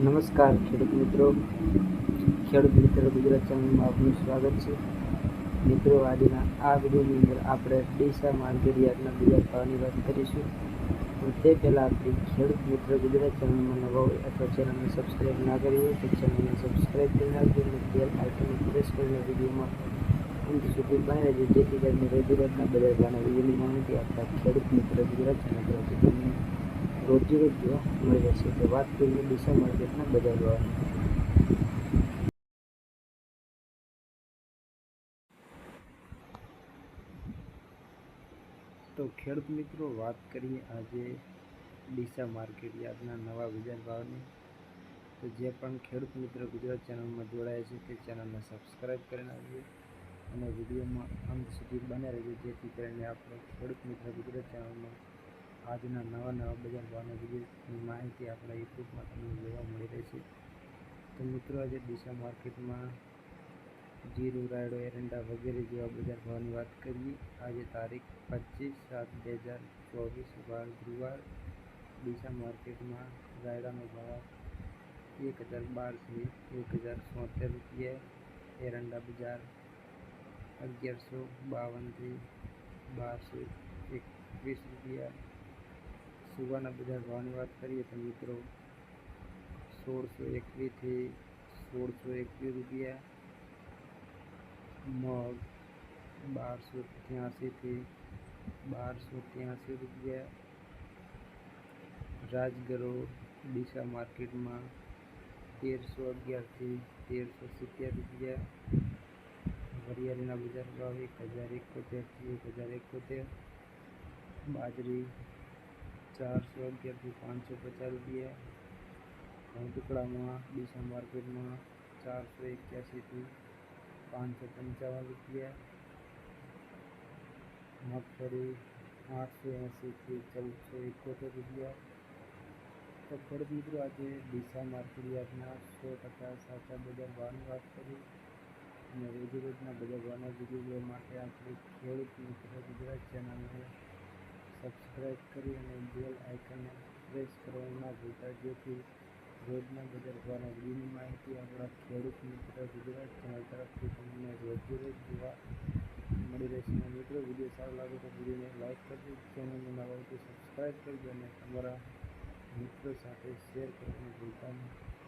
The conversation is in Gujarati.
નમસ્કાર, ખેડૂત મિત્રો. ખેડૂત મિત્ર ગુજરાત ચેનલમાં આપનું સ્વાગત છે. મિત્રો, આજના આ વિડીયોની અંદર આપણે ડીસા માર્કેટ યાર્ડના બજાર ભાવની વાત કરીશું. પણ તે પહેલાં આપણી ખેડૂત મિત્ર ગુજરાત ચેનલમાં નવા હોય અથવા ચેનલને સબસ્ક્રાઈબ ના કરી હોય તો ચેનલને સબસ્ક્રાઈબ કરી નાખજો અને બેલ આઇકનને પ્રેસ કરીને વિડીયોમાં અંત સુધી બને રહેજો. જેથી કરીને રોજરોજના બજાર વિડીયોની માહિતી આપતા ખેડૂત મિત્ર ગુજરાત ચેનલ તરફથી તમને રોજે રોજ જોવા મળી રહેશે તો વાત કરીએ ડીસા માર્કેટના બજાર ભાવની તો ખેડૂત મિત્રો, વાત કરીએ આજે ડીસા માર્કેટ યાર્ડના નવા બજાર ભાવની. તો જે પણ ખેડૂત મિત્ર ગુજરાત ચેનલમાં જોડાયા છે તે ચેનલને સબસ્ક્રાઈબ કરી નાખજો અને વિડીયોમાં અંત સુધી બને રહેજો જેથી કરીને આપણે ખેડૂત મિત્ર ગુજરાત ચેનલમાં આજના નવા નવા બજાર ભાવના વિડીયોની માહિતી આપણા યુટ્યુબમાં તમને જોવા મળી રહેશે. તો મિત્રો, આજે દિશા માર્કેટમાં જીરું, રાયડો, એરંડા વગેરે જેવા બજાર ભાવની વાત કરીએ. આજે તારીખ પચીસ સાત બે હજાર ચોવીસ, વાર ગુરુવાર. દિશા માર્કેટમાં રાયડાનો ભાવ એક હજાર બારથી એક હજાર છોતેર રૂપિયા. એરંડા બજાર અગિયારસો બાવનથી બારસો એકવીસ રૂપિયા. સુવાના બજાર ભાવની વાત કરીએ તો મિત્રો સોળસો એકવીસથી સોળસો એકવીસ રૂપિયા, મગ બારસો ત્યાંસીથી બારસો ત્યાંસી રૂપિયા, રાજગરો ડીસા માર્કેટમાં તેરસો અગિયારથી તેરસો સિત્તેર રૂપિયા, વરિયાળીના બજાર ભાવ એક હજાર એકોતેરથી એક હજાર એકોતેર, બાજરી ચારસો અગિયારથી પાંચસો પચાસ રૂપિયા ઘઉં ટુકડામાં ડીસા માર્કેટમાં ચારસો એક્યાસીથી પાંચસો પંચાવન રૂપિયા મગફળી આઠસો એંસીથી ચૌદસો એકોતેર રૂપિયા તો ખેડૂત મિત્રો આજે ડીસા માર્કેટ યાર્ડના સો ટકા સાચા બજાર ભાવની વાત કરી અને રોજરોજના બજાર ભાવના વીડિયો જોવા માટે આપણે ખેડૂત મિત્ર ગુજરાત ચેનલને સબસ્ક્રાઈબ કરી અને બેલ આઇકનને પ્રેસ કરવાનું ના ભૂલતા, જેથી રોજના બજાર દ્વારા વિડીયોની માહિતી આપણા ખેડૂત મિત્ર ગુજરાત ચેનલ તરફથી તમને રોજે રોજ જોવા મળી રહેશે. અને મિત્રો, વીડિયો સારો લાગે તો વિડીયોને લાઈક કરજો ચેનલને નવા હોય સબસ્ક્રાઈબ કરજો અને તમારા મિત્રો સાથે શેર કરવાનું ભૂલતા નહીં.